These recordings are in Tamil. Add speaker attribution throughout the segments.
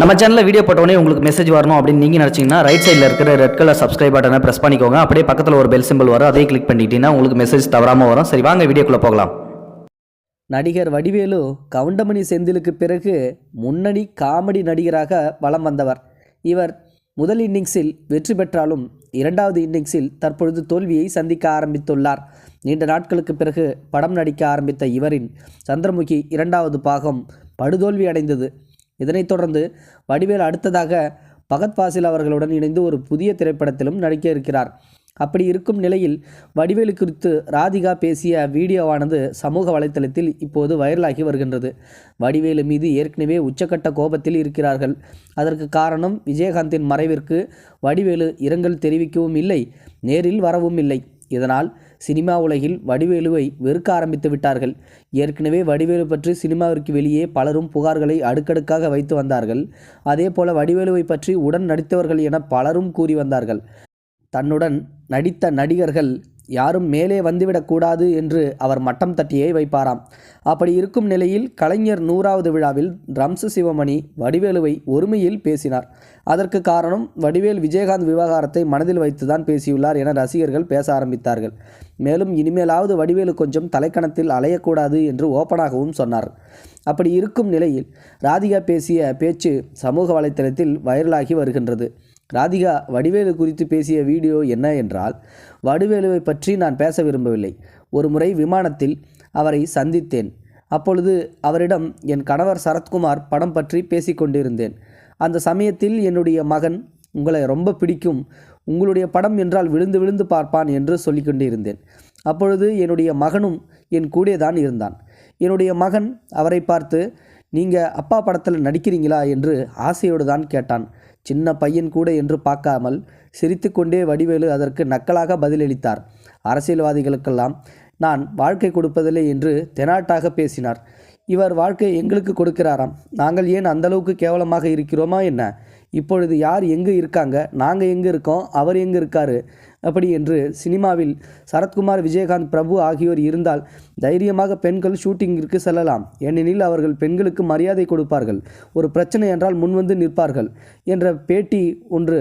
Speaker 1: நம்ம சேனலில் வீடியோ போட்டோடனே உங்களுக்கு மெசேஜ் வரணும் அப்படின்னு நீங்கள் நினச்சிங்கன்னா ரைட் சைடில் இருக்கிற ரெட் கலர் சப்ஸ்கிரைப் பட்டனை ப்ரெஸ் பண்ணிக்கோங்க. அப்படியே பக்கத்தில் ஒரு பெல் சிம்பிள் வரும். அதே கிளிக் பண்ணிட்டீங்கன்னா உங்களுக்கு மெசேஜ் தவறாமல் வரும். சரி வாங்க வீடியோக்குள்ளே போகலாம்.
Speaker 2: நடிகர் வடிவேலு கவுண்டமணி செந்திலுக்கு பிறகு முன்னணி காமெடி நடிகராக வலம் வந்தவர். இவர் முதல் இன்னிங்ஸில் வெற்றி பெற்றாலும் இரண்டாவது இன்னிங்ஸில் தற்பொழுது தோல்வியை சந்திக்க ஆரம்பித்துள்ளார். நீண்ட நாட்களுக்கு பிறகு படம் நடிக்க ஆரம்பித்த இவரின் சந்திரமுகி இரண்டாவது பாகம் படுதோல்வி அடைந்தது. இதனைத் தொடர்ந்து வடிவேல் அடுத்ததாக பகத் பாசில் அவர்களுடன் இணைந்து ஒரு புதிய திரைப்படத்திலும் நடிக்க இருக்கிறார். அப்படி இருக்கும் நிலையில் வடிவேலு குறித்து ராதிகா பேசிய வீடியோவானது சமூக வலைத்தளத்தில் இப்போது வைரலாகி வருகின்றது. வடிவேலு மீது ஏற்கனவே உச்சக்கட்ட கோபத்தில் இருக்கிறார்கள். அதற்கு காரணம் விஜயகாந்தின் மறைவிற்கு வடிவேலு இரங்கல் தெரிவிக்கவும் இல்லை நேரில் வரவும் இல்லை. இதனால் சினிமா உலகில் வடிவேலுவை வெறுக்க ஆரம்பித்து விட்டார்கள். ஏற்கனவே வடிவேலு பற்றி சினிமாவிற்கு வெளியே பலரும் புகார்களை அடுக்கடுக்காக வைத்து வந்தார்கள். அதே போல வடிவேலுவை பற்றி உடன் நடித்தவர்கள் என பலரும் கூறி வந்தார்கள். தன்னுடன் நடித்த நடிகர்கள் யாரும் மேலே வந்துவிடக்கூடாது என்று அவர் மட்டம் தட்டியே வைப்பாராம். அப்படி இருக்கும் நிலையில் கலைஞர் நூறாவது விழாவில் ரம்சு சிவமணி வடிவேலுவை ஒருமையில் பேசினார். அதற்கு காரணம் வடிவேல் விஜயகாந்த் விவகாரத்தை மனதில் வைத்துதான் பேசியுள்ளார் என ரசிகர்கள் பேச ஆரம்பித்தார்கள். மேலும் இனிமேலாவது வடிவேலு கொஞ்சம் தலைக்கணத்தில் அலையக்கூடாது என்று ஓப்பனாகவும் சொன்னார். அப்படி இருக்கும் நிலையில் ராதிகா பேசிய பேச்சு சமூக வலைத்தளத்தில் வைரலாகி வருகின்றது. ராதிகா வடிவேலு குறித்து பேசிய வீடியோ என்ன என்றால் வடிவேலுவை பற்றி நான் பேச விரும்பவில்லை. ஒரு முறை விமானத்தில் அவரை சந்தித்தேன். அப்பொழுது அவரிடம் என் கணவர் சரத்குமார் படம் பற்றி பேசிக்கொண்டிருந்தேன் அந்த சமயத்தில் என்னுடைய மகன் உங்களை ரொம்ப பிடிக்கும். உங்களுடைய படம் என்றால் விழுந்து விழுந்து பார்ப்பான் என்று சொல்லிக் கொண்டிருந்தேன். அப்பொழுது என்னுடைய மகனும் என் கூட தான் இருந்தான். என்னுடைய மகன் அவரை பார்த்து நீங்கள் அப்பா படத்தில் நடிக்கிறீங்களா? என்று ஆசையோடு தான் கேட்டான். சின்ன பையன் கூட என்று பார்க்காமல் சிரித்துக்கொண்டே வடிவேலு அதற்கு நக்கலாக பதிலளித்தார். அரசியல்வாதிகளுக்கெல்லாம் நான் வாழ்க்கை கொடுப்பதில்லை என்று தெனாட்டாக பேசினார். இவர் வாழ்க்கை எங்களுக்கு கொடுக்கிறாராம். நாங்கள் ஏன் அந்த அளவுக்கு கேவலமாக இருக்கிறோமா என்ன? இப்பொழுது யார் எங்கே இருக்காங்க? நாங்கள் எங்கே இருக்கோம்? அவர் எங்கே இருக்காரு? அப்படி என்று சினிமாவில் சரத்குமார் விஜயகாந்த் பிரபு ஆகியோர் இருந்தால் தைரியமாக பெண்கள் ஷூட்டிங்கிற்கு செல்லலாம். ஏனெனில் அவர்கள் பெண்களுக்கு மரியாதை கொடுப்பார்கள். ஒரு பிரச்சனை என்றால் முன்வந்து நிற்பார்கள் என்ற பேட்டி ஒன்று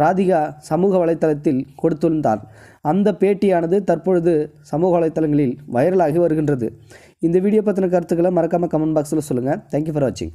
Speaker 2: ராதிகா சமூக வலைத்தளத்தில் கொடுத்திருந்தார். அந்த பேட்டியானது தற்பொழுது சமூக வலைத்தளங்களில் வைரலாகி வருகின்றது. இந்த வீடியோ பற்றின கருத்துக்களை மறக்காமல் கமெண்ட் பாக்ஸில் சொல்லுங்கள் தேங்க்யூ ஃபார் வாட்சிங்